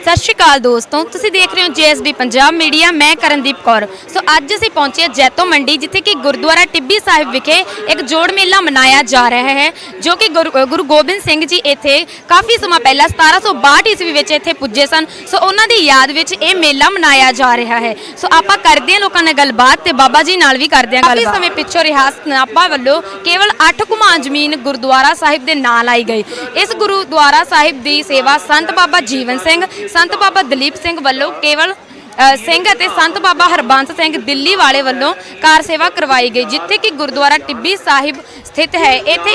ਸਤਿ ਸ਼੍ਰੀ ਅਕਾਲ ਦੋਸਤੋ ਤੁਸੀਂ ਦੇਖ ਰਹੇ ਹੋ ਜੀਐਸਡੀ ਪੰਜਾਬ ਮੀਡੀਆ ਮੈਂ ਕਰਨਦੀਪ ਕੌਰ। ਸੋ ਅੱਜ ਅਸੀਂ ਪਹੁੰਚੇ ਜੈਤੋ ਮੰਡੀ ਜਿੱਥੇ ਕਿ ਗੁਰਦੁਆਰਾ ਟਿੱਬੀ ਸਾਹਿਬ ਵਿਖੇ ਇੱਕ ਜੋੜ ਮੇਲਾ ਮਨਾਇਆ ਜਾ ਰਿਹਾ ਹੈ ਜੋ ਕਿ ਗੁਰੂ ਗੁਰੂ ਗੋਬਿੰਦ ਸਿੰਘ ਜੀ ਇੱਥੇ ਕਾਫੀ ਸਮਾਂ ਪਹਿਲਾਂ 1762 ਈਸਵੀ ਵਿੱਚ ਇੱਥੇ ਪੁੱਜੇ ਸਨ। ਸੋ ਉਹਨਾਂ ਦੀ ਯਾਦ ਵਿੱਚ ਇਹ ਮੇਲਾ ਮਨਾਇਆ ਜਾ ਰਿਹਾ ਹੈ। ਸੋ ਆਪਾਂ ਕਰਦੇ ਹਾਂ ਲੋਕਾਂ ਨਾਲ ਗੱਲਬਾਤ ਤੇ ਬਾਬਾ ਜੀ ਨਾਲ ਵੀ ਕਰਦੇ ਹਾਂ ਗੱਲਬਾਤ। ਕਾਫੀ ਸਮੇਂ ਪਿੱਛੋਂ ਰਿਆਸਤ ਨਾਪਾ ਵੱਲੋਂ ਕੇਵਲ 8 ਕੁਮਾਂ ਜ਼ਮੀਨ ਗੁਰਦੁਆਰਾ ਸਾਹਿਬ ਦੇ ਨਾਂ ਲਾਈ ਗਈ। ਇਸ ਗੁਰਦੁਆਰਾ ਸਾਹਿਬ ਦੀ ਸੇਵਾ ਸੰਤ ਬਾਬਾ ਜੀਵਨ ਸਿੰਘ ਸੰਤ ਬਾਬਾ ਦਲੀਪ ਸਿੰਘ ਵੱਲੋਂ ਕੇਵਲ ਸਿੰਘ ਅਤੇ ਸੰਤ ਬਾਬਾ ਹਰਬੰਸ ਸਿੰਘ ਦਿੱਲੀ ਵਾਲੇ ਵੱਲੋਂ ਕਾਰ ਸੇਵਾ ਕਰਵਾਈ ਗਈ, ਜਿੱਥੇ ਕਿ ਗੁਰਦੁਆਰਾ ਟਿੱਬੀ ਸਾਹਿਬ ਸਥਿਤ ਹੈ। ਇੱਥੇ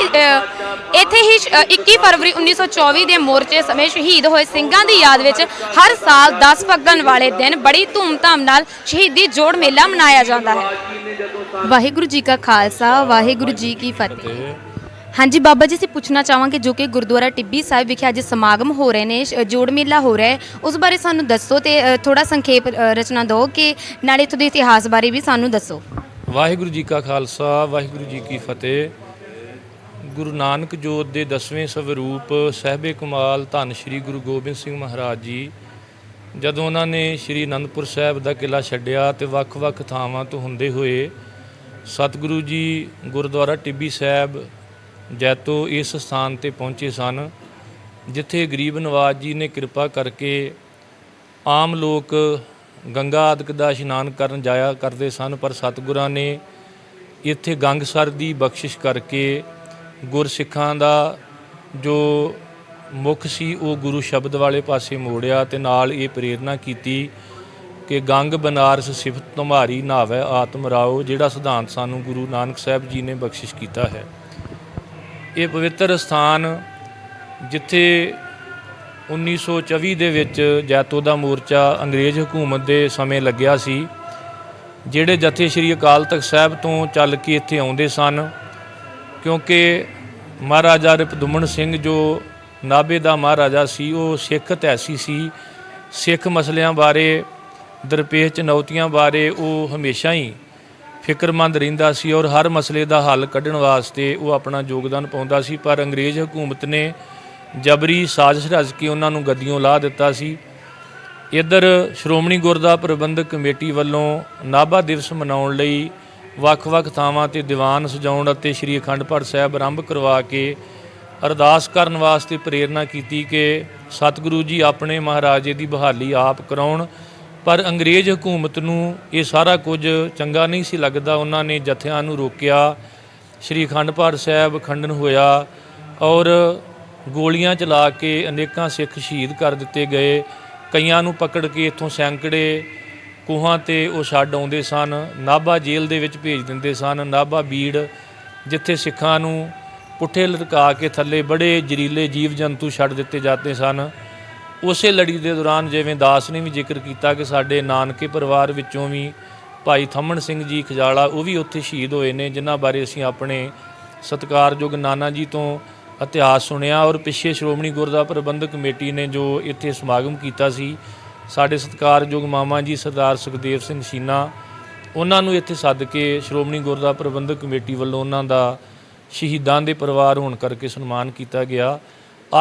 ਇੱਥੇ ਹੀ 21 ਫਰਵਰੀ 1924 ਦੇ ਮੋਰਚੇ ਸਮੇਂ ਸ਼ਹੀਦ ਹੋਏ ਸਿੰਘਾਂ ਦੀ ਯਾਦ ਵਿੱਚ ਹਰ ਸਾਲ 10 ਫੱਗਣ ਵਾਲੇ ਦਿਨ ਬੜੀ ਧੂਮਧਾਮ ਨਾਲ ਸ਼ਹੀਦੀ ਜੋੜ ਮੇਲਾ ਮਨਾਇਆ ਜਾਂਦਾ ਹੈ। ਵਾਹਿਗੁਰੂ ਜੀ ਕਾ ਖਾਲਸਾ, ਵਾਹਿਗੁਰੂ ਜੀ ਕੀ ਫਤਿਹ। ਹਾਂਜੀ ਬਾਬਾ ਜੀ ਅਸੀਂ ਪੁੱਛਣਾ ਚਾਹਾਂਗੇ ਜੋ ਕਿ ਗੁਰਦੁਆਰਾ ਟਿੱਬੀ ਸਾਹਿਬ ਵਿਖੇ ਅੱਜ ਸਮਾਗਮ ਹੋ ਰਹੇ ਨੇ ਸ਼- ਜੋੜ ਮੇਲਾ ਹੋ ਰਿਹਾ ਹੈ। ਉਸ ਬਾਰੇ ਸਾਨੂੰ ਦੱਸੋ ਤੇ ਅ, ਥੋੜਾ ਸੰਖੇਪ ਅ, ਰਚਨਾ ਦਿਓ ਕਿ ਨਾਲੇ ਇੱਥੋਂ ਦੇ ਇਤਿਹਾਸ ਬਾਰੇ ਵੀ ਸਾਨੂੰ ਦੱਸੋ। ਵਾਹਿਗੁਰੂ ਜੀ ਕਾ ਖਾਲਸਾ ਵਾਹਿਗੁਰੂ ਜੀ ਕੀ ਫਤਿਹ। ਗੁਰੂ ਨਾਨਕ ਜੋਤ ਦੇ 10ਵੇਂ ਸਵਰੂਪ ਸਹਿਬੇ ਕਮਾਲ ਧੰਨ ਸ਼੍ਰੀ ਗੁਰੂ ਗੋਬਿੰਦ ਸਿੰਘ ਮਹਾਰਾਜ ਜੀ ਜਦੋਂ ਉਹਨਾਂ ਨੇ ਸ਼੍ਰੀ ਅਨੰਦਪੁਰ ਸਾਹਿਬ ਦਾ ਕਿਲਾ ਛੱਡਿਆ ਤੇ ਵੱਖ-ਵੱਖ ਥਾਵਾਂ ਤੋਂ ਹੁੰਦੇ ਹੋਏ ਸਤਿਗੁਰੂ ਜੀ ਗੁਰਦੁਆਰਾ ਟਿੱਬੀ ਸਾਹਿਬ ਜੈਤੋ ਇਸ ਸਥਾਨ ਤੇ ਪਹੁੰਚੇ ਸਨ, ਜਿੱਥੇ ਗਰੀਬ ਨਵਾਜ ਜੀ ਨੇ ਕਿਰਪਾ ਕਰਕੇ ਆਮ ਲੋਕ ਗੰਗਾ ਆਦਿਕ ਦਾ ਇਸ਼ਨਾਨ ਕਰਨ ਜਾਇਆ ਕਰਦੇ ਸਨ, ਪਰ ਸਤਿਗੁਰਾਂ ਨੇ ਇੱਥੇ ਗੰਗਸਰ ਦੀ ਬਖਸ਼ਿਸ਼ ਕਰਕੇ ਗੁਰਸਿੱਖਾਂ ਦਾ ਜੋ ਮੁੱਖ ਸੀ, ਉਹ ਗੁਰੂ ਸ਼ਬਦ ਵਾਲੇ ਪਾਸੇ ਮੋੜਿਆ ਤੇ ਨਾਲ ਇਹ ਪ੍ਰੇਰਣਾ ਕੀਤੀ ਕਿ ਗੰਗ ਬਨਾਰਸ ਸਿਫਤ ਤੁਮਾਰੀ ਨਾਵੇ ਆਤਮ ਰਾਓ, ਜਿਹੜਾ ਸਿਧਾਂਤ ਸਾਨੂੰ ਗੁਰੂ ਨਾਨਕ ਸਾਹਿਬ ਜੀ ਨੇ ਬਖਸ਼ਿਸ਼ ਕੀਤਾ ਹੈ। ਇਹ ਪਵਿੱਤਰ ਸਥਾਨ ਜਿੱਥੇ 1924 ਦੇ ਵਿੱਚ ਜੈਤੋ ਦਾ ਮੋਰਚਾ ਅੰਗਰੇਜ਼ ਹਕੂਮਤ ਦੇ ਸਮੇਂ ਲੱਗਿਆ ਸੀ, ਜਿਹੜੇ ਜਥੇ ਸ੍ਰੀ ਅਕਾਲ ਤਖਤ ਸਾਹਿਬ ਤੋਂ ਚੱਲ ਕੇ ਇੱਥੇ ਆਉਂਦੇ ਸਨ, ਕਿਉਂਕਿ ਮਹਾਰਾਜਾ ਰਿਪਦੁਮਨ ਸਿੰਘ ਜੋ ਨਾਭੇ ਦਾ ਮਹਾਰਾਜਾ ਸੀ, ਉਹ ਸਿੱਖ ਇਤਿਹਾਸੀ ਸੀ। ਸਿੱਖ ਮਸਲਿਆਂ ਬਾਰੇ, ਦਰਪੇਸ਼ ਚੁਣੌਤੀਆਂ ਬਾਰੇ ਉਹ ਹਮੇਸ਼ਾ ਹੀ ਫਿਕਰਮੰਦ ਰਹਿੰਦਾ ਸੀ ਔਰ ਹਰ ਮਸਲੇ ਦਾ ਹੱਲ ਕੱਢਣ ਵਾਸਤੇ ਉਹ ਆਪਣਾ ਯੋਗਦਾਨ ਪਾਉਂਦਾ ਸੀ, ਪਰ ਅੰਗਰੇਜ਼ ਹਕੂਮਤ ਨੇ ਜਬਰੀ ਸਾਜ਼ਿਸ਼ ਰਚ ਕੇ ਉਹਨਾਂ ਨੂੰ ਗੱਦੀਆਂ ਲਾ ਦਿੱਤਾ ਸੀ। ਇੱਧਰ ਸ਼੍ਰੋਮਣੀ ਗੁਰਦਾ ਪ੍ਰਬੰਧਕ ਕਮੇਟੀ ਵੱਲੋਂ ਨਾਭਾ ਦਿਵਸ ਮਨਾਉਣ ਲਈ ਵੱਖ-ਵੱਖ ਥਾਵਾਂ ਤੇ ਦੀਵਾਨ ਸਜਾਉਣ ਅਤੇ ਸ੍ਰੀ ਅਖੰਡ ਪਾਠ ਸਾਹਿਬ ਆਰੰਭ ਕਰਵਾ ਕੇ ਅਰਦਾਸ ਕਰਨ ਵਾਸਤੇ ਪ੍ਰੇਰਣਾ ਕੀਤੀ ਕਿ ਸਤਿਗੁਰੂ ਜੀ ਆਪਣੇ ਮਹਾਰਾਜੇ ਦੀ ਬਹਾਲੀ ਆਪ ਕਰਾਉਣ ਪਰ ਅੰਗਰੇਜ਼ ਹਕੂਮਤ ਨੂੰ ਇਹ ਸਾਰਾ ਕੁਝ ਚੰਗਾ ਨਹੀਂ ਸੀ ਲੱਗਦਾ। ਉਹਨਾਂ ਨੇ ਜਥਿਆਂ ਨੂੰ ਰੋਕਿਆ। ਸ੍ਰੀ ਅਖੰਡ ਪਾਠ ਸਾਹਿਬ ਖੰਡਨ ਹੋਇਆ ਔਰ ਗੋਲੀਆਂ ਚਲਾ ਕੇ ਅਨੇਕਾਂ ਸਿੱਖ ਸ਼ਹੀਦ ਕਰ ਦਿੱਤੇ ਗਏ। ਕਈਆਂ ਨੂੰ ਪਕੜ ਕੇ ਇੱਥੋਂ ਸੈਂਕੜੇ ਕੂਹਾਂ ਤੇ ਉਹ ਛੱਡ ਆਉਂਦੇ ਸਨ। ਨਾਭਾ ਜੇਲ੍ਹ ਦੇ ਵਿੱਚ ਭੇਜ ਦਿੰਦੇ ਸਨ। ਨਾਭਾ ਬੀੜ ਜਿੱਥੇ ਸਿੱਖਾਂ ਨੂੰ ਪੁੱਠੇ ਲਟਕਾ ਕੇ ਥੱਲੇ ਬੜੇ ਜ਼ਰੀਲੇ ਜੀਵ ਜੰਤੂ ਛੱਡ ਦਿੱਤੇ ਜਾਂਦੇ ਸਨ। ਉਸੇ ਲੜੀ ਦੇ ਦੌਰਾਨ ਜਿਵੇਂ ਦਾਸ ਨੇ ਵੀ ਜ਼ਿਕਰ ਕੀਤਾ ਕਿ ਸਾਡੇ ਨਾਨਕੇ ਪਰਿਵਾਰ ਵਿੱਚੋਂ ਵੀ ਭਾਈ ਥੰਮਣ ਸਿੰਘ ਜੀ ਖਜਾਲਾ, ਉਹ ਵੀ ਉੱਥੇ ਸ਼ਹੀਦ ਹੋਏ ਨੇ, ਜਿਨ੍ਹਾਂ ਬਾਰੇ ਅਸੀਂ ਆਪਣੇ ਸਤਿਕਾਰਯੋਗ ਨਾਨਾ ਜੀ ਤੋਂ ਇਤਿਹਾਸ ਸੁਣਿਆ ਔਰ ਪਿੱਛੇ ਸ਼੍ਰੋਮਣੀ ਗੁਰਦੁਆਰਾ ਪ੍ਰਬੰਧਕ ਕਮੇਟੀ ਨੇ ਜੋ ਇੱਥੇ ਸਮਾਗਮ ਕੀਤਾ ਸੀ, ਸਾਡੇ ਸਤਿਕਾਰਯੋਗ ਮਾਮਾ ਜੀ ਸਰਦਾਰ ਸੁਖਦੇਵ ਸਿੰਘ ਸ਼ੀਨਾ, ਉਹਨਾਂ ਨੂੰ ਇੱਥੇ ਸੱਦ ਕੇ ਸ਼੍ਰੋਮਣੀ ਗੁਰਦੁਆਰਾ ਪ੍ਰਬੰਧਕ ਕਮੇਟੀ ਵੱਲੋਂ ਉਹਨਾਂ ਦਾ ਸ਼ਹੀਦਾਂ ਦੇ ਪਰਿਵਾਰ ਹੋਣ ਕਰਕੇ ਸਨਮਾਨ ਕੀਤਾ ਗਿਆ।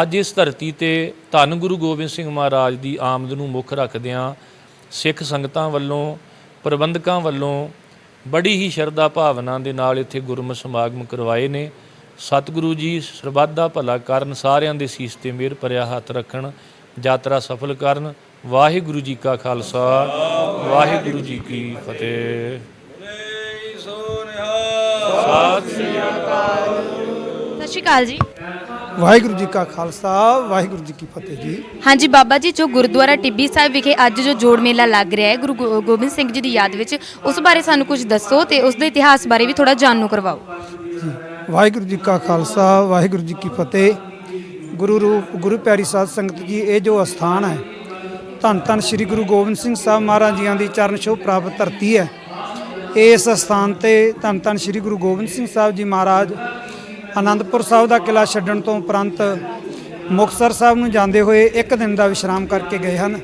ਅੱਜ ਇਸ ਧਰਤੀ ਤੇ ਧੰਨ ਗੁਰੂ ਗੋਬਿੰਦ ਸਿੰਘ ਮਹਾਰਾਜ ਦੀ ਆਮਦ ਨੂੰ ਮੁੱਖ ਰੱਖਦਿਆਂ ਸਿੱਖ ਸੰਗਤਾਂ ਵੱਲੋਂ ਪ੍ਰਬੰਧਕਾਂ ਵੱਲੋਂ ਬੜੀ ਹੀ ਸ਼ਰਧਾ ਭਾਵਨਾ ਦੇ ਨਾਲ ਇੱਥੇ ਗੁਰਮਤਿ ਸਮਾਗਮ ਕਰਵਾਏ ਨੇ। ਸਤਿਗੁਰੂ ਜੀ ਸਰਬੱਤ ਦਾ ਭਲਾ ਕਰਨ ਸਾਰਿਆਂ ਦੇ ਸੀਸ ਤੇ ਮਿਹਰ ਭਰਿਆ ਹੱਥ ਰੱਖਣ ਯਾਤਰਾ ਸਫਲ ਕਰਨ। ਵਾਹਿਗੁਰੂ ਜੀ ਕਾ ਖਾਲਸਾ ਵਾਹਿਗੁਰੂ ਜੀ ਕੀ ਫਤਿਹ। ਸਤਿ ਸ਼੍ਰੀ ਅਕਾਲ ਜੀ। ਵਾਹਿਗੁਰੂ ਜੀ ਕਾ ਖਾਲਸਾ ਵਾਹਿਗੁਰੂ ਜੀ ਕੀ ਫਤਿਹ ਜੀ। ਹਾਂਜੀ ਬਾਬਾ ਜੀ ਜੋ ਗੁਰਦੁਆਰਾ ਟਿੱਬੀ ਸਾਹਿਬ ਵਿਖੇ ਅੱਜ ਜੋ ਜੋੜ ਮੇਲਾ ਲੱਗ ਰਿਹਾ ਹੈ ਗੁਰੂ ਗੋ- ਗੋਬਿੰਦ ਸਿੰਘ ਜੀ ਦੀ ਯਾਦ ਵਿੱਚ ਉਸ ਬਾਰੇ ਸਾਨੂੰ ਕੁਝ ਦੱਸੋ ਤੇ ਉਸ ਦੇ ਇਤਿਹਾਸ ਬਾਰੇ ਵੀ ਥੋੜਾ ਜਾਣੂ ਕਰਵਾਓ। ਜੀ ਵਾਹਿਗੁਰੂ ਜੀ ਕਾ ਖਾਲਸਾ ਵਾਹਿਗੁਰੂ ਜੀ ਕੀ ਫਤਿਹ। ਗੁਰੂ ਰੂਪ ਗੁਰੂ ਪਿਆਰੀ ਸਾਧ ਸੰਗਤ ਜੀ ਇਹ ਜੋ ਅਸਥਾਨ ਹੈ ਧੰਨ ਧੰਨ ਸ੍ਰੀ ਗੁਰੂ ਗੋਬਿੰਦ ਸਿੰਘ ਸਾਹਿਬ ਮਹਾਰਾਜ ਜੀਆਂ ਦੀ ਚਰਨ ਛੋਹ ਪ੍ਰਾਪਤ ਧਰਤੀ ਹੈ। ਇਸ ਅਸਥਾਨ ਤੇ ਧੰਨ ਧੰਨ ਸ੍ਰੀ ਗੁਰੂ ਗੋਬਿੰਦ ਸਿੰਘ ਸਾਹਿਬ ਜੀ ਮਹਾਰਾਜ ਆਨੰਦਪੁਰ ਸਾਹਿਬ ਦਾ ਕਿਲਾ ਛੱਡਣ ਤੋਂ ਉਪਰੰਤ ਮੁਕਤਸਰ ਸਾਹਿਬ ਨੂੰ ਜਾਂਦੇ ਹੋਏ ਇੱਕ ਦਿਨ ਦਾ ਵਿਸ਼ਰਾਮ ਕਰਕੇ ਗਏ ਹਨ।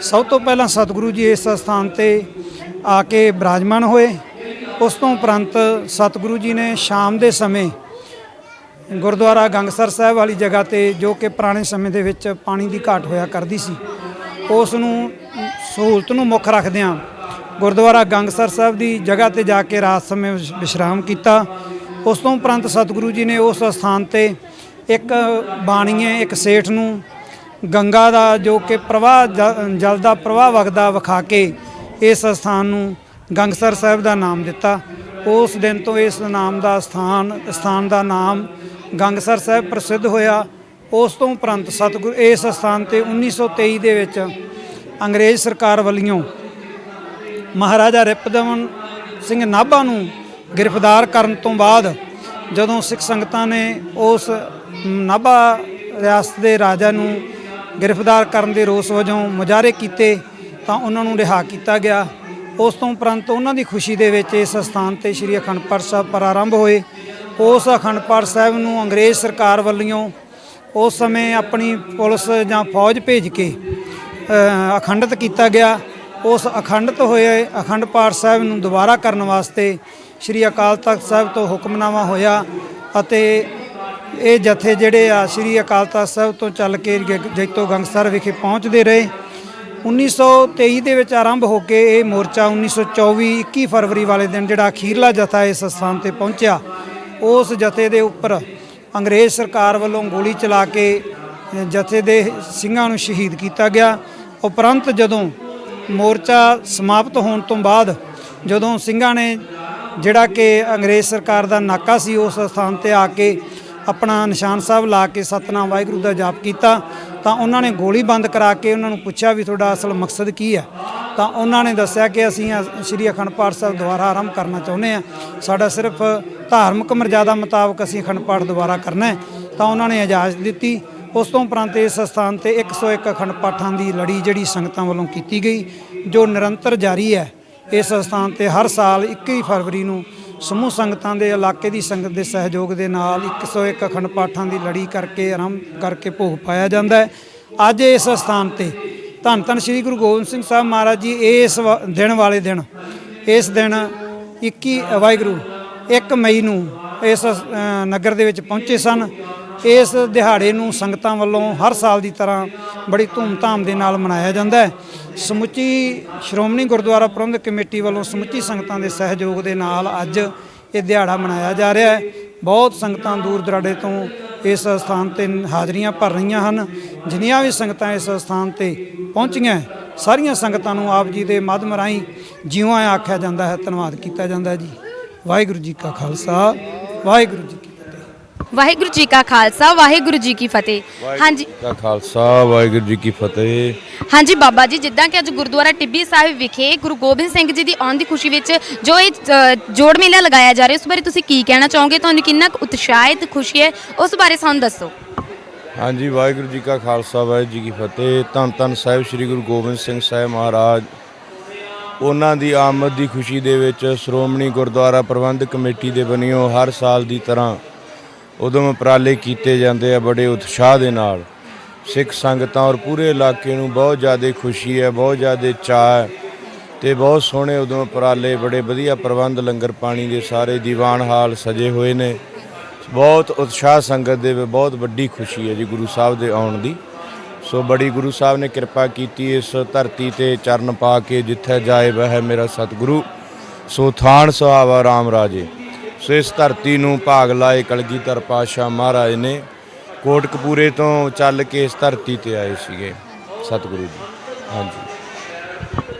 ਸਭ ਤੋਂ ਪਹਿਲਾਂ ਸਤਿਗੁਰੂ ਜੀ ਇਸ ਸਥਾਨ ਤੇ ਆ ਕੇ ਬਿਰਾਜਮਾਨ ਹੋਏ। ਉਸ ਤੋਂ ਉਪਰੰਤ ਸਤਿਗੁਰੂ ਜੀ ਨੇ ਸ਼ਾਮ ਦੇ ਸਮੇਂ ਗੁਰਦੁਆਰਾ ਗੰਗਸਰ ਸਾਹਿਬ ਵਾਲੀ ਜਗ੍ਹਾ ਤੇ ਜੋ ਕਿ ਪੁਰਾਣੇ ਸਮੇਂ ਦੇ ਵਿੱਚ ਪਾਣੀ ਦੀ ਘਾਟ ਹੋਇਆ ਕਰਦੀ ਸੀ, ਉਸ ਨੂੰ ਸਹੂਲਤ ਨੂੰ ਮੁੱਖ ਰੱਖਦਿਆਂ ਗੁਰਦੁਆਰਾ ਗੰਗਸਰ ਸਾਹਿਬ ਦੀ ਜਗ੍ਹਾ ਤੇ ਜਾ ਕੇ ਰਾਤ ਸਮੇਂ ਵਿਸ਼- ਵਿਸ਼ਰਾਮ ਕੀਤਾ। ਉਸ ਤੋਂ ਉਪਰੰਤ ਸਤਿਗੁਰੂ ਜੀ ਨੇ ਉਸ ਸਥਾਨ ਤੇ ਇੱਕ ਬਾਣੀਏ ਇੱਕ ਸੇਠ ਨੂੰ ਗੰਗਾ ਦਾ ਜੋ ਕਿ ਪ੍ਰਵਾਹ ਜ- ਜਲ ਦਾ ਪ੍ਰਵਾਹ ਵਗਦਾ ਵਿਖਾ ਕੇ ਇਸ ਸਥਾਨ ਨੂੰ ਗੰਗਸਰ ਸਾਹਿਬ ਦਾ ਨਾਮ ਦਿੱਤਾ। ਉਸ ਦਿਨ ਤੋਂ ਇਸ ਨਾਮ ਦਾ ਸਥਾਨ ਸਥਾਨ ਦਾ ਨਾਮ ਗੰਗਸਰ ਸਾਹਿਬ ਪ੍ਰਸਿੱਧ ਹੋਇਆ। ਉਸ ਤੋਂ ਉਪਰੰਤ ਸਤਿਗੁਰ, ਇਸ ਸਥਾਨ ਤੇ 1923 ਦੇ ਵਿੱਚ ਅੰਗਰੇਜ਼ ਸਰਕਾਰ ਵੱਲੋਂ ਮਹਾਰਾਜਾ ਰਿਪਦਮਨ ਸਿੰਘ ਨਾਭਾ ਨੂੰ ਗ੍ਰਿਫਤਾਰ ਕਰਨ ਤੋਂ ਬਾਅਦ ਜਦੋਂ ਸਿੱਖ ਸੰਗਤਾਂ ਨੇ ਉਸ ਨਾਭਾ ਰਿਆਸਤ ਦੇ ਰਾਜਾ ਨੂੰ ਗ੍ਰਿਫਤਾਰ ਕਰਨ ਦੇ ਰੋਸ ਵਜੋਂ ਮੁਜ਼ਾਹਰੇ ਕੀਤੇ ਤਾਂ ਉਹਨਾਂ ਨੂੰ ਰਿਹਾ ਕੀਤਾ ਗਿਆ। ਉਸ ਤੋਂ ਉਪਰੰਤ ਉਹਨਾਂ ਦੀ ਖੁਸ਼ੀ ਦੇ ਵਿੱਚ ਇਸ ਸਥਾਨ ਤੇ ਸ੍ਰੀ ਅਖੰਡ ਪਾਠ ਸਾਹਿਬ ਪ੍ਰਾਰੰਭ ਹੋਏ। ਉਸ ਅਖੰਡ ਪਾਠ ਸਾਹਿਬ ਨੂੰ ਅੰਗਰੇਜ਼ ਸਰਕਾਰ ਵੱਲੋਂ ਉਸ ਸਮੇਂ ਆਪਣੀ ਪੁਲਿਸ ਜਾਂ ਫੌਜ ਭੇਜ ਕੇ ਅ, ਅਖੰਡਿਤ ਕੀਤਾ ਗਿਆ। ਉਸ ਅਖੰਡਤ ਹੋਏ ਅਖੰਡ ਪਾਠ ਸਾਹਿਬ ਨੂੰ ਦੁਬਾਰਾ ਕਰਨ ਵਾਸਤੇ ਸ੍ਰੀ ਅਕਾਲ ਤਖਤ ਸਾਹਿਬ ਤੋਂ ਹੁਕਮਨਾਮਾ ਹੋਇਆ ਅਤੇ ਇਹ ਜਥੇ ਜਿਹੜੇ ਆ ਸ੍ਰੀ ਅਕਾਲ ਤਖਤ ਸਾਹਿਬ ਤੋਂ ਚੱਲ ਕੇ ਗ- ਜੈਤੋ ਗੰਗਸਰ ਵਿਖੇ ਪਹੁੰਚਦੇ ਰਹੇ। 1923 ਦੇ ਵਿੱਚ ਆਰੰਭ ਹੋ ਕੇ ਇਹ ਮੋਰਚਾ 1924 21 ਫਰਵਰੀ ਵਾਲੇ ਦਿਨ ਜਿਹੜਾ ਅਖੀਰਲਾ ਜਥਾ ਇਸ ਸਥਾਨ ਤੇ ਪਹੁੰਚਿਆ, ਉਸ ਜਥੇ ਦੇ ਉੱਪਰ ਅੰਗਰੇਜ਼ ਸਰਕਾਰ ਵੱਲੋਂ ਗੋਲੀ ਚਲਾ ਕੇ ਜਥੇ ਦੇ ਸਿੰਘਾਂ ਨੂੰ ਸ਼ਹੀਦ ਕੀਤਾ ਗਿਆ। ਉਪਰੰਤ ਜਦੋਂ ਮੋਰਚਾ ਸਮਾਪਤ ਹੋਣ ਤੋਂ ਬਾਅਦ ਜਦੋਂ ਸਿੰਘਾਂ ਨੇ ਜਿਹੜਾ ਕਿ ਅੰਗਰੇਜ਼ ਸਰਕਾਰ ਦਾ ਨਾਕਾ ਸੀ, ਉਸ ਸਥਾਨ ਤੇ ਆ ਕੇ ਆਪਣਾ ਨਿਸ਼ਾਨ ਸਾਹਿਬ ਲਾ ਕੇ ਸਤਨਾਮ ਵਾਹਿਗੁਰੂ ਦਾ ਜਾਪ ਕੀਤਾ। ਤਾਂ ਉਹਨਾਂ ਨੇ ਗੋਲੀ ਬੰਦ ਕਰਾ ਕੇ ਉਹਨਾਂ ਨੂੰ ਪੁੱਛਿਆ ਵੀ ਤੁਹਾਡਾ ਅਸਲ ਮਕਸਦ ਕੀ ਹੈ? ਤਾਂ ਉਹਨਾਂ ਨੇ ਦੱਸਿਆ ਕਿ ਅਸੀਂ ਸ੍ਰੀ ਅਖੰਡ ਪਾਠ ਸਾਹਿਬ ਦੁਬਾਰਾ ਆਰੰਭ ਕਰਨਾ ਚਾਹੁੰਦੇ ਹਾਂ। ਸਾਡਾ ਸਿਰਫ ਧਾਰਮਿਕ ਮਰਜ਼ਾਦਾ ਮੁਤਾਬਕ ਅਸੀਂ ਅਖੰਡ ਪਾਠ ਦੁਬਾਰਾ ਕਰਨਾ ਹੈ। ਤਾਂ ਉਹਨਾਂ ਨੇ ਇਜਾਜ਼ਤ ਦਿੱਤੀ। ਉਸ ਤੋਂ ਉਪਰੰਤ ਇਸ ਸਥਾਨ ਤੇ 101 ਅਖੰਡ ਪਾਠਾਂ ਦੀ ਲੜੀ ਜਿਹੜੀ ਸੰਗਤਾਂ ਵੱਲੋਂ ਕੀਤੀ ਗਈ, ਜੋ ਨਿਰੰਤਰ ਜਾਰੀ ਹੈ। ਇਸ ਸਥਾਨ ਤੇ ਹਰ ਸਾਲ 21 ਫਰਵਰੀ ਨੂੰ ਸਮੂਹ ਸੰਗਤਾਂ ਦੇ ਇਲਾਕੇ ਦੀ ਸੰਗਤ ਦੇ ਸਹਿਯੋਗ ਦੇ ਨਾਲ 101 ਅਖੰਡ ਪਾਠਾਂ ਦੀ ਲੜੀ ਕਰਕੇ ਆਰੰਭ ਕਰਕੇ ਭੋਗ ਪਾਇਆ ਜਾਂਦਾ ਹੈ। ਅੱਜ ਇਸ ਸਥਾਨ ਤੇ ਧੰਨ ਧੰਨ ਸ੍ਰੀ ਗੁਰੂ ਗੋਬਿੰਦ ਸਿੰਘ ਸਾਹਿਬ ਮਹਾਰਾਜ ਜੀ, ਇਸ ਵਾ- ਦਿਨ ਵਾਲੇ ਦਿਨ, ਇਸ ਦਿਨ 21 ਵਾਹਿਗੁਰੂ 1 ਮਈ ਨੂੰ ਇਸ ਨਗਰ ਦੇ ਵਿੱਚ ਪਹੁੰਚੇ ਸਨ। ਇਸ ਦਿਹਾੜੇ ਨੂੰ ਸੰਗਤਾਂ ਵੱਲੋਂ ਹਰ ਸਾਲ ਦੀ ਤਰ੍ਹਾਂ ਬੜੀ ਧੂਮਧਾਮ ਦੇ ਨਾਲ ਮਨਾਇਆ ਜਾਂਦਾ ਹੈ। ਸਮੁੱਚੀ ਸ਼੍ਰੋਮਣੀ ਗੁਰਦੁਆਰਾ ਪ੍ਰਬੰਧਕ ਕਮੇਟੀ ਵੱਲੋਂ ਸਮੁੱਚੀ ਸੰਗਤਾਂ ਦੇ ਸਹਿਯੋਗ ਦੇ ਨਾਲ ਅੱਜ ਇਹ ਦਿਹਾੜਾ ਮਨਾਇਆ ਜਾ ਰਿਹਾ ਹੈ। ਬਹੁਤ ਸੰਗਤਾਂ ਦੂਰ ਦਰਾਡੇ ਤੋਂ ਇਸ ਸਥਾਨ ਤੇ ਹਾਜ਼ਰੀਆਂ ਭਰ ਰਹੀਆਂ ਹਨ। ਜਿੰਨੀਆਂ ਵੀ ਸੰਗਤਾਂ ਇਸ ਸਥਾਨ ਤੇ ਪਹੁੰਚੀਆਂ ਸਾਰੀਆਂ ਸੰਗਤਾਂ ਨੂੰ ਆਪ ਜੀ ਦੇ ਮਾਧਿਅਮ ਰਾਹੀਂ ਜਿਉਂ ਆਖਿਆ ਜਾਂਦਾ ਹੈ, ਧੰਨਵਾਦ ਕੀਤਾ ਜਾਂਦਾ ਜੀ। ਵਾਹਿਗੁਰੂ ਜੀ ਕਾ ਖਾਲਸਾ, ਵਾਹਿਗੁਰੂ ਜੀ ਵਾਹਿਗੁਰੂ ਜੀ ਕਾ ਖਾਲਸਾ ਵਾਹਿਗੁਰੂ ਜੀ ਕੀ ਫਤਿਹ। ਹਾਂਜੀ। ਕਾ ਖਾਲਸਾ ਵਾਹਿਗੁਰੂ ਜੀ ਕੀ ਫਤਿਹ। ਹਾਂਜੀ ਬਾਬਾ ਜੀ ਜਿੱਦਾਂ ਕਿ ਅੱਜ ਗੁਰਦੁਆਰਾ ਟਿੱਬੀ ਸਾਹਿਬ ਵਿਖੇ ਗੁਰੂ ਗੋਬਿੰਦ ਸਿੰਘ ਜੀ ਦੀ ਆਉਣ ਦੀ ਖੁਸ਼ੀ ਵਿੱਚ ਜੋ ਇਹ ਅ, ਜੋੜ ਮੇਲਾ ਲਗਾਇਆ ਜਾ ਰਿਹਾ ਉਸ ਬਾਰੇ ਤੁਸੀਂ ਕੀ ਕਹਿਣਾ ਚਾਹੋਗੇ? ਤੁਹਾਨੂੰ ਕਿੰਨਾ ਕੁ ਉਤਸ਼ਾਹ ਹੈ ਤੇ ਖੁਸ਼ੀ ਹੈ? ਉਸ ਬਾਰੇ ਸਾਨੂੰ ਦੱਸੋ। ਹਾਂਜੀ ਵਾਹਿਗੁਰੂ ਜੀ ਕਾ ਖਾਲਸਾ ਵਾਹਿਗੁਰੂ ਜੀ ਕੀ ਫਤਿਹ। ਧੰਨ ਧੰਨ ਸਾਹਿਬ ਸ੍ਰੀ ਗੁਰੂ ਗੋਬਿੰਦ ਸਿੰਘ ਸਾਹਿਬ ਮਹਾਰਾਜ। ਉਹਨਾਂ ਦੀ ਆਮਦ ਦੀ ਖੁਸ਼ੀ ਦੇ ਵਿੱਚ ਸ਼੍ਰੋਮਣੀ ਗੁਰਦੁਆਰਾ ਪ੍ਰਬੰਧਕ ਕਮੇਟੀ ਦੇ ਬਣਿਓ ਹਰ ਸਾਲ ਦੀ ਤਰ੍ਹਾਂ ਉਦਮ ਉਪਰਾਲੇ ਕੀਤੇ ਜਾਂਦੇ ਆ ਬੜੇ ਉਤਸ਼ਾਹ ਦੇ ਨਾਲ। ਸਿੱਖ ਸੰਗਤਾਂ ਔਰ ਪੂਰੇ ਇਲਾਕੇ ਨੂੰ ਬਹੁਤ ਜ਼ਿਆਦਾ ਖੁਸ਼ੀ ਹੈ, ਬਹੁਤ ਜ਼ਿਆਦਾ ਚਾਅ ਹੈ ਤੇ ਬਹੁਤ ਸੋਹਣੇ ਉਦਮ ਉਪਰਾਲੇ, ਬੜੇ ਵਧੀਆ ਪ੍ਰਬੰਧ ਲੰਗਰ ਪਾਣੀ ਦੇ ਸਾਰੇ ਦੀਵਾਨ ਹਾਲ ਸਜੇ ਹੋਏ ਨੇ। ਬਹੁਤ ਉਤਸ਼ਾਹ ਸੰਗਤ ਦੇ ਵਿੱਚ ਬਹੁਤ ਵੱਡੀ ਖੁਸ਼ੀ ਹੈ ਜੀ ਗੁਰੂ ਸਾਹਿਬ ਦੇ ਆਉਣ ਦੀ। ਸੋ ਬੜੀ ਗੁਰੂ ਸਾਹਿਬ ਨੇ ਕਿਰਪਾ ਕੀਤੀ ਇਸ ਧਰਤੀ ਤੇ ਚਰਨ ਪਾ ਕੇ ਜਿੱਥੇ ਜਾਏ ਵਹਿ ਮੇਰਾ ਸਤਿਗੁਰੂ। ਸੋ ਥਾਨ ਸੁਹਾਵਾ RAM ਰਾਜੇ। ਸੋ ਇਸ ਧਰਤੀ ਨੂੰ ਭਾਗ ਲਾਏ ਕਲਗੀਧਰ ਪਾਸ਼ਾ ਮਹਾਰਾਜ ਨੇ ਕੋਟਕਪੂਰੇ ਤੋਂ ਚੱਲ ਕੇ ਇਸ ਧਰਤੀ ਤੇ ਆਏ ਸੀਗੇ। ਸਤਿਗੁਰੂ ਜੀ। ਹਾਂਜੀ।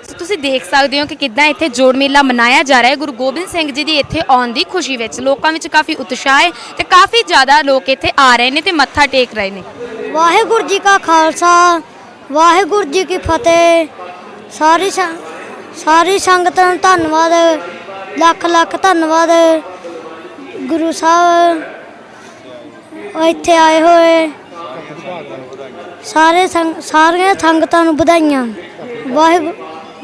ਸੋ ਤੁਸੀਂ ਦੇਖ ਸਕਦੇ ਹੋ ਕਿ ਕਿੱਦਾਂ ਇੱਥੇ ਜੋੜ ਮੇਲਾ ਮਨਾਇਆ ਜਾ ਰਿਹਾ ਹੈ। ਗੁਰੂ ਗੋਬਿੰਦ ਸਿੰਘ ਜੀ ਦੀ ਇੱਥੇ ਆਉਣ ਦੀ ਖੁਸ਼ੀ ਵਿੱਚ ਲੋਕਾਂ ਵਿੱਚ ਕਾਫੀ ਉਤਸ਼ਾਹ ਹੈ ਤੇ ਕਾਫੀ ਜ਼ਿਆਦਾ ਲੋਕ ਇੱਥੇ ਆ ਰਹੇ ਨੇ ਤੇ ਮੱਥਾ ਟੇਕ ਰਹੇ ਨੇ। ਵਾਹਿਗੁਰੂ ਜੀ ਕਾ ਖਾਲਸਾ ਵਾਹਿਗੁਰੂ ਜੀ ਕੀ ਫਤਿਹ। ਸਾਰੀ ਸੰ- ਸਾਰੀ ਸੰਗਤ ਨੂੰ ਧੰਨਵਾਦ ਲੱਖ ਲੱਖ ਧੰਨਵਾਦ। ਗੁਰੂ ਸਾਹਿਬ ਇੱਥੇ ਆਏ ਹੋਏ। ਸਾਰੇ ਸਾਰੀਆਂ ਸੰਗਤਾਂ ਨੂੰ ਵਧਾਈਆਂ। ਵਾਹਿਗੁਰੂ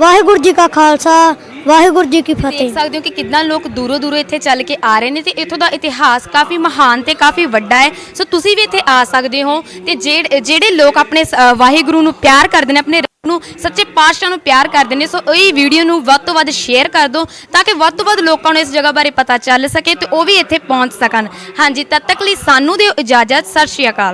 ਵਾਹਿਗੁਰੂ ਜੀ ਕਾ ਖਾਲਸਾ ਵਾਹਿਗੁਰੂ ਜੀ ਕੀ ਦੇਖ ਫਤਿਹ। ਸਕਦੇ ਹੋ ਕਿ ਕਿੰਨਾ ਲੋਕ ਦੂਰੋਂ ਦੂਰੋਂ ਇੱਥੇ ਚੱਲ ਕੇ ਆ ਰਹੇ ਨੇ ਤੇ ਇੱਥੋਂ ਦਾ ਇਤਿਹਾਸ ਕਾਫੀ ਮਹਾਨ ਤੇ ਕਾਫੀ ਵੱਡਾ ਹੈ। ਸੋ ਤੁਸੀਂ ਵੀ ਇੱਥੇ ਆ ਸਕਦੇ ਹੋ ਤੇ ਜਿਹੜੇ ਲੋਕ ਆਪਣੇ ਵਾਹਿਗੁਰੂ ਨੂੰ ਪਿਆਰ ਕਰਦੇ ਨੇ ਆਪਣੇ ਨੂੰ ਸੱਚੇ ਪਾਤਸ਼ਾਹ ਨੂੰ ਪਿਆਰ ਕਰਦੇ ਨੇ, ਸੋ ਇਹ ਵੀਡੀਓ ਨੂੰ ਵੱਧ ਤੋਂ ਵੱਧ ਸ਼ੇਅਰ ਕਰ ਦਿਓ ਤਾਂ ਕਿ ਵੱਧ ਤੋਂ ਵੱਧ ਲੋਕਾਂ ਨੂੰ ਇਸ ਜਗ੍ਹਾ ਬਾਰੇ ਪਤਾ ਚੱਲ ਸਕੇ ਤੇ ਉਹ ਵੀ ਇੱਥੇ ਪਹੁੰਚ ਸਕਣ। ਹਾਂਜੀ, ਤਦ ਤੱਕ ਲਈ ਸਾਨੂੰ ਦਿਓ ਇਜਾਜ਼ਤ, ਸਤਿ ਸ਼੍ਰੀ ਅਕਾਲ।